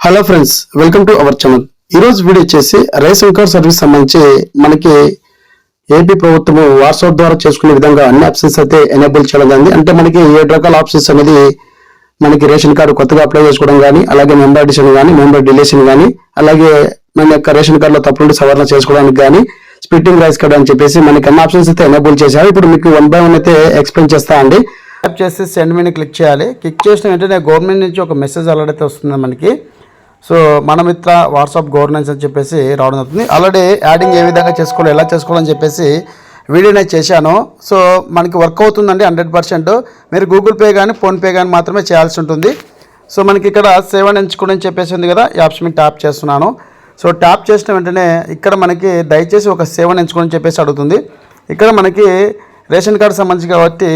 Hello friends welcome to our channel ఈరోజు video వచ్చేసి ration card service సంబంధించి మనకి ఏపీ ప్రభుత్వం వాట్సాప్ ద్వారా చేసుకునే విధంగా అన్ని ఆప్షన్స్ అయితే ఎనేబుల్ చేయడం జరిగింది. అంటే మనకి ఏడు రకాల ఆప్షన్స్ అనేది మనకి రేషన్ కార్డు కొత్తగా అప్లై చేసుకోవడం కానీ అలాగే మెంబర్ అడిషన్ కానీ మెంబర్ డిలేషన్ కానీ అలాగే మన యొక్క రేషన్ కార్డులో తప్పులు సవరణ చేసుకోవడానికి కానీ స్ప్లిట్టింగ్ రైస్ కార్డు అని చెప్పేసి మనకి అన్ని ఆప్షన్స్ అయితే ఎనేబుల్ చేశారు. ఇప్పుడు మీకు వన్ బై వన్ అయితే ఎక్స్ప్లెయిన్ చేస్తా అండి. ట్యాప్ చేసి సెండ్ మీని క్లిక్ చేయాలి. క్లిక్ చేసిన వెంటనే గవర్నమెంట్ నుంచి ఒక మెసేజ్ అలర్ట్ అయితే వస్తుంది మనకి. సో మన మిత్ర వాట్సాప్ గవర్నెన్స్ అని చెప్పేసి రావడం జరుగుతుంది. ఆల్రెడీ యాడింగ్ ఏ విధంగా చేసుకోవాలి ఎలా చేసుకోవాలని చెప్పేసి వీడియో నేను చేశాను. సో మనకి వర్క్ అవుతుందండి హండ్రెడ్ పర్సెంట్. మీరు గూగుల్ పే కానీ ఫోన్పే కానీ మాత్రమే చేయాల్సి ఉంటుంది. సో మనకి ఇక్కడ సేవన్ ఎంచుకోండి అని చెప్పేసి ఉంది కదా ఈ ఆప్షన్ మీద ట్యాప్ చేస్తున్నాను. సో ట్యాప్ చేసిన వెంటనే ఇక్కడ మనకి దయచేసి ఒక సేవన్ ఎంచుకోండి అని చెప్పేసి అడుగుతుంది. ఇక్కడ మనకి రేషన్ కార్డు సంబంధించి కాబట్టి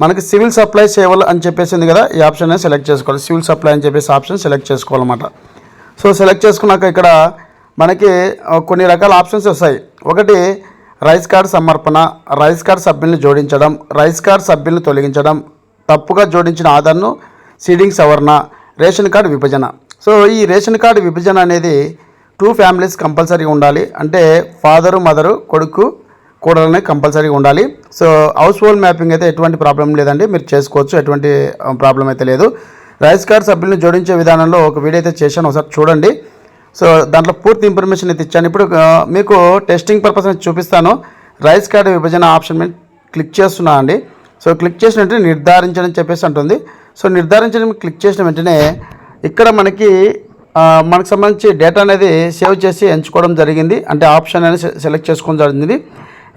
మనకి సివిల్ సప్లై సేవలు అని చెప్పేసింది కదా ఈ ఆప్షన్ సెలెక్ట్ చేసుకోవాలి. సివిల్ సప్లై అని చెప్పేసి ఆప్షన్ సెలెక్ట్ చేసుకోవాలన్నమాట. సో సెలెక్ట్ చేసుకున్నాక ఇక్కడ మనకి కొన్ని రకాల ఆప్షన్స్ వస్తాయి. ఒకటి రైస్ కార్డ్ సమర్పణ రైస్ కార్డ్ సభ్యుల్ని జోడించడం రైస్ కార్డ్ సభ్యుల్ని తొలగించడం తప్పుగా జోడించిన ఆధార్ను సీడింగ్ సవరణ రేషన్ కార్డు విభజన. సో ఈ రేషన్ కార్డు విభజన అనేది టూ ఫ్యామిలీస్ కంపల్సరీగా ఉండాలి. అంటే ఫాదరు మదరు కొడుకు కూడలనే కంపల్సరీగా ఉండాలి. సో హౌస్ హోల్డ్ మ్యాపింగ్ అయితే ఎటువంటి ప్రాబ్లం లేదండి. మీరు చేసుకోవచ్చు. ఎటువంటి ప్రాబ్లం అయితే లేదు. రైస్ కార్డ్ సభ్యులను జోడించే విధానంలో ఒక వీడియో అయితే చేశాను. ఒకసారి చూడండి. సో దాంట్లో పూర్తి ఇన్ఫర్మేషన్ అయితే ఇచ్చాను. ఇప్పుడు మీకు టెస్టింగ్ పర్పస్ అని చూపిస్తాను. రైస్ కార్డు విభజన ఆప్షన్ మీద క్లిక్ చేస్తున్నా అండి. సో క్లిక్ చేసిన వెంటనే నిర్ధారించని చెప్పేసి అంటుంది. సో నిర్ధారించడం క్లిక్ చేసిన వెంటనే ఇక్కడ మనకి మనకు సంబంధించి డేటా అనేది సేవ్ చేసి ఎంచుకోవడం జరిగింది. అంటే ఆప్షన్ అనేది సెలెక్ట్ చేసుకోవడం జరిగింది.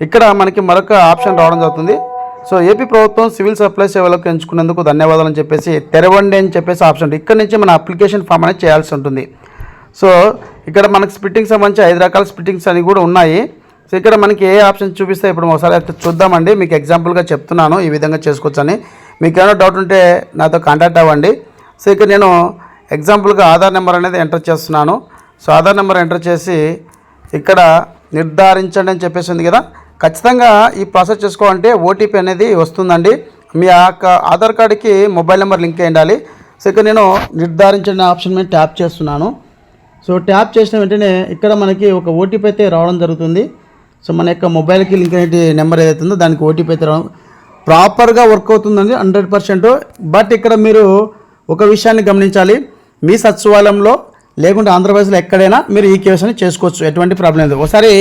ఇక్కడ మనకి మరొక ఆప్షన్ రావడం జరుగుతుంది. సో ఏపీ ప్రభుత్వం సివిల్ సప్లై సేవలకు ఎంచుకున్నందుకు ధన్యవాదాలు అని చెప్పేసి తెరవండి అని చెప్పేసి ఆప్షన్ ఇక్కడ నుంచి మన అప్లికేషన్ ఫామ్ అనేది చేయాల్సి ఉంటుంది. సో ఇక్కడ మనకి స్పిట్టింగ్ సంబంధించి ఐదు రకాల స్పిట్టింగ్స్ అని కూడా ఉన్నాయి. సో ఇక్కడ మనకి ఏ ఆప్షన్ చూపిస్తే ఇప్పుడు ఒకసారి అయితే చూద్దామండి. మీకు ఎగ్జాంపుల్గా చెప్తున్నాను. ఈ విధంగా చేసుకోవచ్చని. మీకు ఏమైనా డౌట్ ఉంటే నాతో కాంటాక్ట్ అవ్వండి. సో ఇక్కడ నేను ఎగ్జాంపుల్గా ఆధార్ నెంబర్ అనేది ఎంటర్ చేస్తున్నాను. సో ఆధార్ నెంబర్ ఎంటర్ చేసి ఇక్కడ నిర్ధారించండి అని చెప్పేసి ఉంది కదా. ఖచ్చితంగా ఈ ప్రాసెస్ చేసుకోవాలంటే ఓటీపీ అనేది వస్తుందండి. మీ యొక్క ఆధార్ కార్డుకి మొబైల్ నెంబర్ లింక్ అయి ఉండాలి. సో ఇక్కడ నేను నిర్ధారించిన ఆప్షన్ మీద ట్యాప్ చేస్తున్నాను. సో ట్యాప్ చేసిన వెంటనే ఇక్కడ మనకి ఒక ఓటీపీ అయితే రావడం జరుగుతుంది. సో మన యొక్క మొబైల్కి లింక్ అయిన నెంబర్ ఏదైతే ఉందో దానికి ఓటీపీ అయితే రావడం ప్రాపర్గా వర్క్ అవుతుందండి హండ్రెడ్ పర్సెంట్. బట్ ఇక్కడ మీరు ఒక విషయాన్ని గమనించాలి. మీ సచివాలయంలో లేకుంటే ఆంధ్రప్రదేశ్లో ఎక్కడైనా మీరు ఈ కేసుని చేసుకోవచ్చు. ఎటువంటి ప్రాబ్లం లేదు. ఒకసారి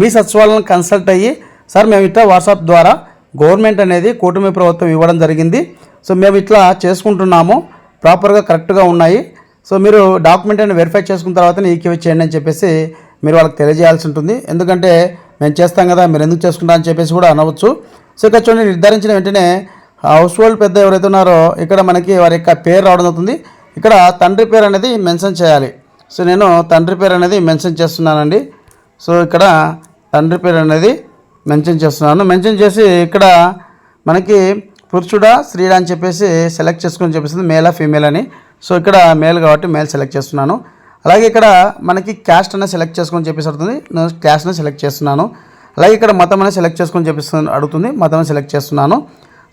మీ సచివాలయం కన్సల్ట్ అయ్యి సార్ మేము ఇట్లా వాట్సాప్ ద్వారా గవర్నమెంట్ అనేది కూటమి ప్రభుత్వం ఇవ్వడం జరిగింది. సో మేము ఇట్లా చేసుకుంటున్నాము. ప్రాపర్గా కరెక్ట్గా ఉన్నాయి. సో మీరు డాక్యుమెంట్ అని వెరిఫై చేసుకున్న తర్వాత ఈక్యూ చేయండి అని చెప్పేసి మీరు వాళ్ళకి తెలియజేయాల్సి ఉంటుంది. ఎందుకంటే మేము చేస్తాం కదా మీరు ఎందుకు చేసుకుంటా అని చెప్పేసి కూడా అనవచ్చు. సో ఇక్కడ చూడండి నిర్ధారించిన వెంటనే హౌస్ హోల్డ్ పెద్ద ఎవరైతే ఉన్నారో ఇక్కడ మనకి వారి యొక్క పేరు రావడం అవుతుంది ఇక్కడ తండ్రి పేరు అనేది మెన్షన్ చేయాలి. సో నేను తండ్రి పేరు అనేది మెన్షన్ చేస్తున్నానండి. సో ఇక్కడ తండ్రి పేరు అనేది మెన్షన్ చేస్తున్నాను. మెన్షన్ చేసి ఇక్కడ మనకి పురుషుడా స్త్రీడా అని చెప్పేసి సెలెక్ట్ చేసుకొని చెప్పేసింది మేలా ఫీమేల్ అని. సో ఇక్కడ మేల్ కాబట్టి మేల్ సెలెక్ట్ చేస్తున్నాను. అలాగే ఇక్కడ మనకి క్యాస్ట్ అనేది సెలెక్ట్ చేసుకొని చెప్పేసి అడుగుతుంది. నేను క్యాస్ట్ని సెలెక్ట్ చేస్తున్నాను. అలాగే ఇక్కడ మతం అనేది సెలెక్ట్ చేసుకొని చెప్పేసి అడుగుతుంది. మతం సెలెక్ట్ చేస్తున్నాను.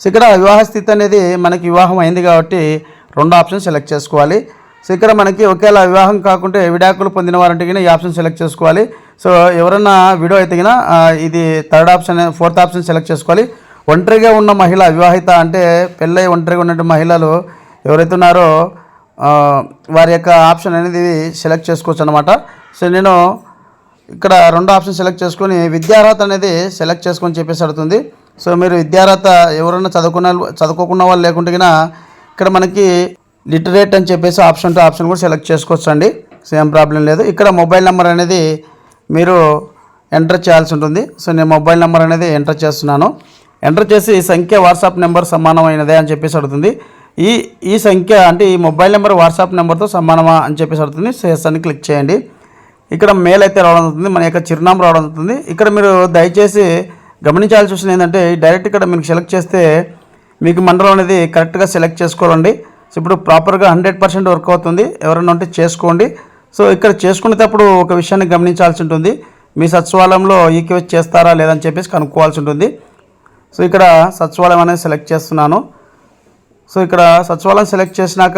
సో ఇక్కడ వివాహ స్థితి అనేది మనకి వివాహం అయింది కాబట్టి రెండు ఆప్షన్ సెలెక్ట్ చేసుకోవాలి. సో ఇక్కడ మనకి ఒకేలా వివాహం కాకుంటే విడాకులు పొందిన వారంటే గిన ఈ ఆప్షన్ సెలెక్ట్ చేసుకోవాలి. సో ఎవరన్నా విడో అయితే ఇది third option fourth option select చేసుకోవాలి. ఒంటరిగా ఉన్న మహిళ వివాహిత అంటే పెళ్ళై ఒంటరిగా ఉన్న మహిళలు ఎవరైతే ఉన్నారో వారి యొక్క ఆప్షన్ అనేది సెలెక్ట్ చేసుకోవచ్చు అనమాట సో నేను ఇక్కడ రెండు ఆప్షన్ సెలెక్ట్ చేసుకొని విద్యార్హత అనేది సెలెక్ట్ చేసుకొని చెప్పేసి అడుగుతుంది. సో మీరు విద్యార్హత ఎవరైనా చదువుకున్న చదువుకోకున్న వాళ్ళు లేకుంటే ఇక్కడ మనకి లిటరేట్ అని చెప్పేసి ఆప్షన్ టు ఆప్షన్ కూడా సెలెక్ట్ చేసుకోవచ్చు అండి సేమ్ ప్రాబ్లం లేదు. ఇక్కడ మొబైల్ నెంబర్ అనేది మీరు ఎంటర్ చేయాల్సి ఉంటుంది. సో నేను మొబైల్ నెంబర్ అనేది ఎంటర్ చేస్తున్నాను. ఎంటర్ చేసి సంఖ్య వాట్సాప్ నెంబర్ సమానమైనదే అని చెప్పేసి అడుగుతుంది. ఈ ఈ సంఖ్య అంటే ఈ మొబైల్ నెంబర్ వాట్సాప్ నెంబర్తో సమానమా అని చెప్పేసి అడుగుతుంది. సేస్ అని క్లిక్ చేయండి. ఇక్కడ మెయిల్ అయితే రావడం జరుగుతుంది. మన యొక్క చిరునామా రావడం జరుగుతుంది. ఇక్కడ మీరు దయచేసి గమనించాల్సి వచ్చింది ఏంటంటే డైరెక్ట్ ఇక్కడ మీకు సెలెక్ట్ చేస్తే మీకు మండలం అనేది కరెక్ట్గా సెలెక్ట్ చేసుకోవాలండి. సో ఇప్పుడు ప్రాపర్గా హండ్రెడ్ పర్సెంట్ వర్క్ అవుతుంది. ఎవరైనా ఉంటే చేసుకోండి. సో ఇక్కడ చేసుకునేటప్పుడు ఒక విషయాన్ని గమనించాల్సి ఉంటుంది. మీ సచివాలయంలో ఈకేవై చేస్తారా లేదని చెప్పేసి కనుక్కోవాల్సి ఉంటుంది. సో ఇక్కడ సచివాలయం అనేది సెలెక్ట్ చేస్తున్నాను. సో ఇక్కడ సచివాలయం సెలెక్ట్ చేసినాక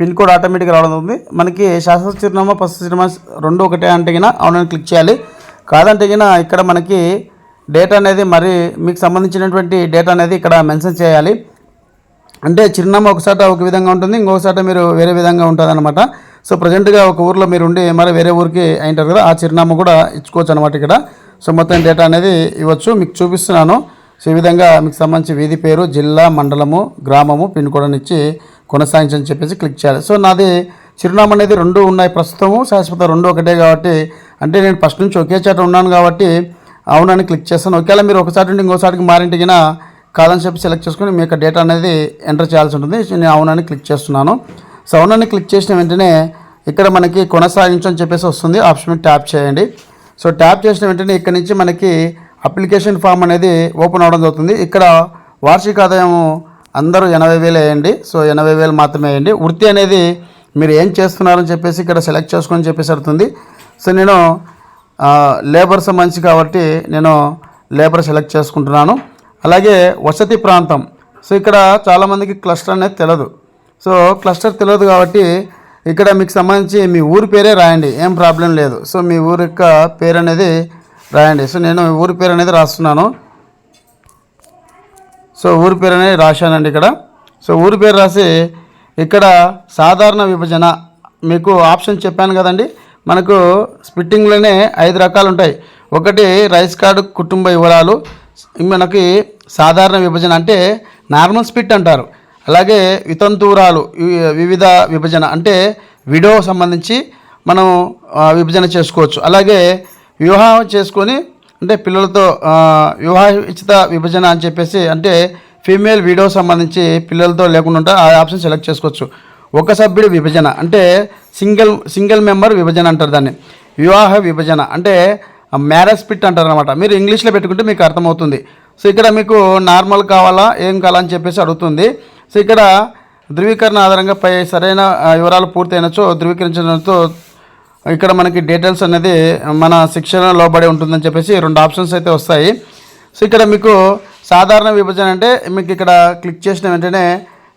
పిన్ కోడ్ ఆటోమేటిక్గా రావడం ఉంది. మనకి శాశ్వత చిరునామా ప్రస్తుత చిరునామా రెండు ఒకటే అంటే గిన అవునని క్లిక్ చేయాలి. కాదంటే గిన ఇక్కడ మనకి డేటా అనేది మరి మీకు సంబంధించినటువంటి డేటా అనేది ఇక్కడ మెన్షన్ చేయాలి. అంటే చిరునామా ఒకసాట ఒక విధంగా ఉంటుంది ఇంకొకసాట మీరు వేరే విధంగా ఉంటుంది అనమాట సో ప్రజెంట్గా ఒక ఊర్లో మీరు ఉండి మరి వేరే ఊరికి అయింటారు కదా ఆ చిరునామా కూడా ఇచ్చుకోవచ్చు అనమాట ఇక్కడ. సో మొత్తం డేటా అనేది ఇవ్వచ్చు మీకు చూపిస్తున్నాను. సో ఈ విధంగా మీకు సంబంధించి వీధి పేరు జిల్లా మండలము గ్రామము పిన్ కోడ్ అని ఇచ్చి కొనసాగించని చెప్పేసి క్లిక్ చేయాలి. సో నాది చిరునామా అనేది రెండు ఉన్నాయి ప్రస్తుతము శాశ్వత రెండు ఒకటే కాబట్టి అంటే నేను ఫస్ట్ నుంచి ఒకే చాట ఉన్నాను కాబట్టి అవునని క్లిక్ చేస్తాను. ఒకవేళ మీరు ఒకసారి నుండి ఇంకోసారికి మారింటికినా కాదని చెప్పి సెలెక్ట్ చేసుకుని మీ యొక్క డేటా అనేది ఎంటర్ చేయాల్సి ఉంటుంది. సో నేను అవునని క్లిక్ చేస్తున్నాను. సో అవునని క్లిక్ చేసిన వెంటనే ఇక్కడ మనకి కొనసాగించు అని చెప్పేసి వస్తుంది. ఆప్షన్ ట్యాప్ చేయండి. సో ట్యాప్ చేసిన వెంటనే ఇక్కడ నుంచి మనకి అప్లికేషన్ ఫామ్ అనేది ఓపెన్ అవడం జరుగుతుంది. ఇక్కడ వార్షిక ఆదాయం అందరూ ఎనభై వేలు వేయండి. సో ఎనభై వేలు మాత్రమే వేయండి. వృత్తి అనేది మీరు ఏం చేస్తున్నారని చెప్పేసి ఇక్కడ సెలెక్ట్ చేసుకొని చెప్పేసి అడుగుతుంది. సో నేను లేబర్ సంబంధించి కాబట్టి నేను లేబర్ సెలెక్ట్ చేసుకుంటున్నాను. అలాగే వసతి ప్రాంతం. సో ఇక్కడ చాలామందికి క్లస్టర్ అనేది తెలియదు సో క్లస్టర్ తెలియదు కాబట్టి ఇక్కడ మీకు సంబంధించి మీ ఊరి పేరే రాయండి. ఏం ప్రాబ్లం లేదు. సో మీ ఊరి యొక్క పేరు అనేది రాయండి. సో నేను ఊరి పేరు అనేది రాస్తున్నాను. సో ఊరి పేరు అనేది రాశానండి ఇక్కడ. సో ఊరి పేరు రాసి ఇక్కడ సాధారణ విభజన మీకు ఆప్షన్ చెప్పాను కదండి. మనకు స్పిట్టింగ్లోనే ఐదు రకాలు ఉంటాయి. ఒకటి రైస్ కార్డు కుటుంబ వివరాలు. మనకి సాధారణ విభజన అంటే నార్మల్ స్పిట్ అంటారు. అలాగే వితంతువురాలు వివిధ విభజన అంటే విడో సంబంధించి మనం విభజన చేసుకోవచ్చు. అలాగే వివాహం చేసుకొని అంటే పిల్లలతో వివాహిత విభజన అని చెప్పేసి అంటే ఫీమేల్ విడో సంబంధించి పిల్లలతో లేకుండా ఆ ఆప్షన్ సెలెక్ట్ చేసుకోవచ్చు. ఒక సభ్యుడి విభజన అంటే సింగిల్ సింగిల్ మెంబర్ విభజన అంటారు దాన్ని. వివాహ విభజన అంటే మ్యారేజ్ పిట్ అంటారు అనమాట మీరు ఇంగ్లీష్లో పెట్టుకుంటే మీకు అర్థమవుతుంది. సో ఇక్కడ మీకు నార్మల్ కావాలా ఏం కావాలా అని చెప్పేసి అడుగుతుంది. సో ఇక్కడ ధృవీకరణ ఆధారంగా పై సరైన వివరాలు పూర్తయినచో ధృవీకరించడంతో ఇక్కడ మనకి డీటెయిల్స్ అనేది మన శిక్షణ లోబడి ఉంటుందని చెప్పేసి రెండు ఆప్షన్స్ అయితే వస్తాయి. సో ఇక్కడ మీకు సాధారణ విభజన అంటే మీకు ఇక్కడ క్లిక్ చేసిన వెంటనే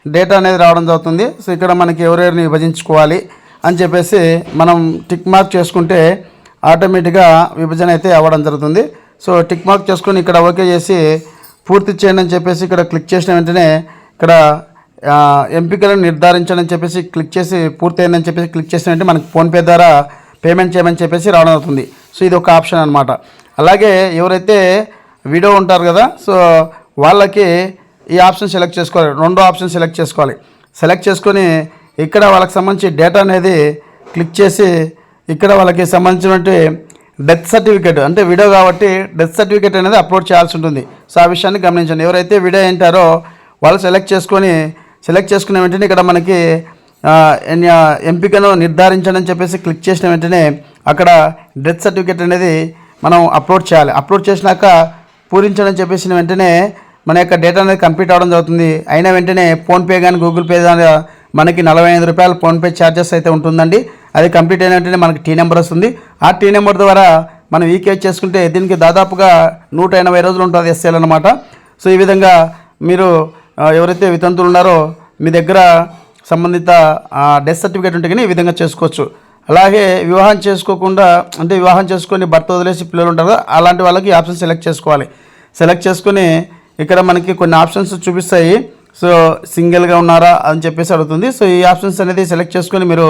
డేటా అనేది రావడం జరుగుతుంది. సో ఇక్కడ మనకి ఎవరెవరిని విభజించుకోవాలి అని చెప్పేసి మనం టిక్ మార్క్ చేసుకుంటే ఆటోమేటిక్గా విభజన అయితే అవ్వడం జరుగుతుంది. సో టిక్ మార్క్ చేసుకొని ఇక్కడ ఓకే చేసి పూర్తి చేయండి అని చెప్పేసి ఇక్కడ క్లిక్ చేసిన వెంటనే ఇక్కడ ఎంపికలను ఎంపికలను అని చెప్పేసి క్లిక్ చేసి పూర్తయిందని చెప్పేసి క్లిక్ చేసిన వెంటనే మనకి ఫోన్పే ద్వారా పేమెంట్ చేయమని చెప్పేసి రావడం అవుతుంది సో ఇది ఒక ఆప్షన్ అనమాట అలాగే ఎవరైతే వీడియో ఉంటారు కదా సో వాళ్ళకి ఈ ఆప్షన్ సెలెక్ట్ చేసుకోవాలి. రెండో ఆప్షన్ సెలెక్ట్ చేసుకోవాలి. సెలెక్ట్ చేసుకొని ఇక్కడ వాళ్ళకి సంబంధించి డేటా అనేది క్లిక్ చేసి ఇక్కడ వాళ్ళకి సంబంధించినటువంటి డెత్ సర్టిఫికేట్ అంటే విడో కాబట్టి డెత్ సర్టిఫికేట్ అనేది అప్లోడ్ చేయాల్సి ఉంటుంది. సో ఆ విషయాన్ని గమనించండి. ఎవరైతే విడో ఏంటారో వాళ్ళు సెలెక్ట్ చేసుకొని సెలెక్ట్ చేసుకున్న వెంటనే ఇక్కడ మనకి ఎంపికను నిర్ధారించండి అని చెప్పేసి క్లిక్ చేసిన వెంటనే అక్కడ డెత్ సర్టిఫికేట్ అనేది మనం అప్లోడ్ చేయాలి. అప్లోడ్ చేసినాక పూరించడం చెప్పేసిన వెంటనే మన యొక్క డేటా అనేది కంప్లీట్ అవ్వడం జరుగుతుంది. అయిన వెంటనే ఫోన్పే కానీ గూగుల్ పే కానీ మనకి నలభై ఐదు రూపాయలు ఫోన్పే ఛార్జెస్ అయితే ఉంటుందండి. అది కంప్లీట్ అయిన వెంటనే మనకి టీ నెంబర్ వస్తుంది. ఆ టీ నెంబర్ ద్వారా మనం ఈకేజ్ చేసుకుంటే దీనికి దాదాపుగా నూట ఎనభై రోజులు ఉంటుంది ఎస్ఎల్ అనమాట సో ఈ విధంగా మీరు ఎవరైతే వితంతులు ఉన్నారో మీ దగ్గర సంబంధిత డెత్ సర్టిఫికేట్ ఉంటే కానీ ఈ విధంగా చేసుకోవచ్చు. అలాగే వివాహం చేసుకోకుండా అంటే వివాహం చేసుకొని భర్త వదిలేసి పిల్లలు ఉంటారు అలాంటి వాళ్ళకి ఆప్షన్ సెలెక్ట్ చేసుకోవాలి. సెలెక్ట్ చేసుకొని ఇక్కడ మనకి కొన్ని ఆప్షన్స్ చూపిస్తాయి. సో సింగిల్గా ఉన్నారా అని చెప్పేసి అడుగుతుంది. సో ఈ ఆప్షన్స్ అనేది సెలెక్ట్ చేసుకొని మీరు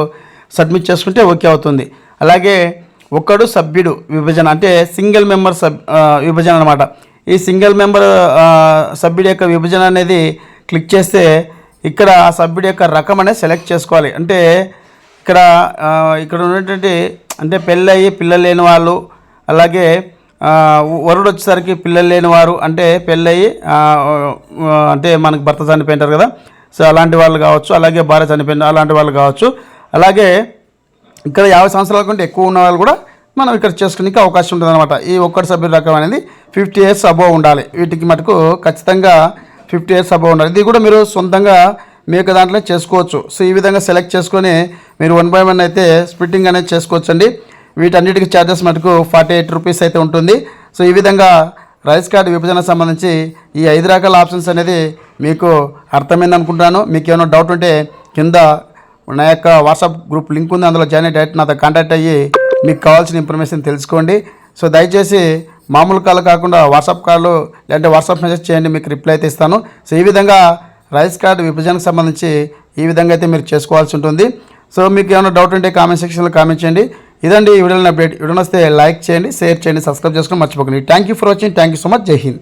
సబ్మిట్ చేసుకుంటే ఓకే అవుతుంది. అలాగే ఒక్కడు సభ్యుడు విభజన అంటే సింగిల్ మెంబర్ సబ్ విభజన అనమాట ఈ సింగిల్ మెంబర్ సభ్యుడి యొక్క విభజన అనేది క్లిక్ చేస్తే ఇక్కడ ఆ సభ్యుడి యొక్క రకం అనేది సెలెక్ట్ చేసుకోవాలి. అంటే ఇక్కడ ఇక్కడ ఉన్నటువంటి అంటే పెళ్ళయి పిల్లలు లేని వాళ్ళు అలాగే వరుడు వచ్చేసరికి పిల్లలు లేని వారు అంటే పెళ్ళయి అంటే మనకు భర్త చనిపోయింటారు కదా. సో అలాంటి వాళ్ళు కావచ్చు అలాగే భార్య చనిపోయిన అలాంటి వాళ్ళు కావచ్చు. అలాగే ఇక్కడ యాభై సంవత్సరాల కంటే ఎక్కువ ఉన్న వాళ్ళు కూడా మనం ఇక్కడ చేసుకునే అవకాశం ఉంటుంది అనమాట ఈ ఒక్కటి సభ్యుల రకం అనేది ఫిఫ్టీ ఇయర్స్ అబోవ్ ఉండాలి. వీటికి మటుకు ఖచ్చితంగా ఫిఫ్టీ ఇయర్స్ అబోవ్ ఉండాలి. ఇది కూడా మీరు సొంతంగా మీ యొక్క దాంట్లో చేసుకోవచ్చు. సో ఈ విధంగా సెలెక్ట్ చేసుకొని మీరు వన్ బై వన్ అయితే స్ప్లిట్టింగ్ అనేది చేసుకోవచ్చు అండి వీటన్నిటికి ఛార్జెస్ మటుకు ఫార్టీ ఎయిట్ రూపీస్ అయితే ఉంటుంది. సో ఈ విధంగా రైస్ కార్డు విభజన సంబంధించి ఈ ఐదు రకాల ఆప్షన్స్ అనేది మీకు అర్థమైంది అనుకుంటాను మీకు ఏమైనా డౌట్ ఉంటే కింద నా యొక్క వాట్సాప్ గ్రూప్ లింక్ ఉంది అందులో జాయిన్ డైరెక్ట్ నాతో కాంటాక్ట్ అయ్యి మీకు కావాల్సిన ఇన్ఫర్మేషన్ తెలుసుకోండి. సో దయచేసి మామూలు కాల్ కాకుండా వాట్సాప్ కాల్ లేదంటే వాట్సాప్ మెసేజ్ చేయండి మీకు రిప్లై అయితే ఇస్తాను. సో ఈ విధంగా రైస్ కార్డు విభజనకు సంబంధించి ఈ విధంగా అయితే మీరు చేసుకోవాల్సి ఉంటుంది. సో మీకు ఏమైనా డౌట్ ఉంటే కామెంట్ సెక్షన్లో కామెంట్ చేయండి. ఇదండి ఈ వీడియోని అప్డేట్ వీడియో వస్తే లైక్ చేయండి షేర్ చేయండి సబ్స్క్రైబ్ చేసుకొని మర్చిపోకండి. Thank you for watching thank you so much జై హింద్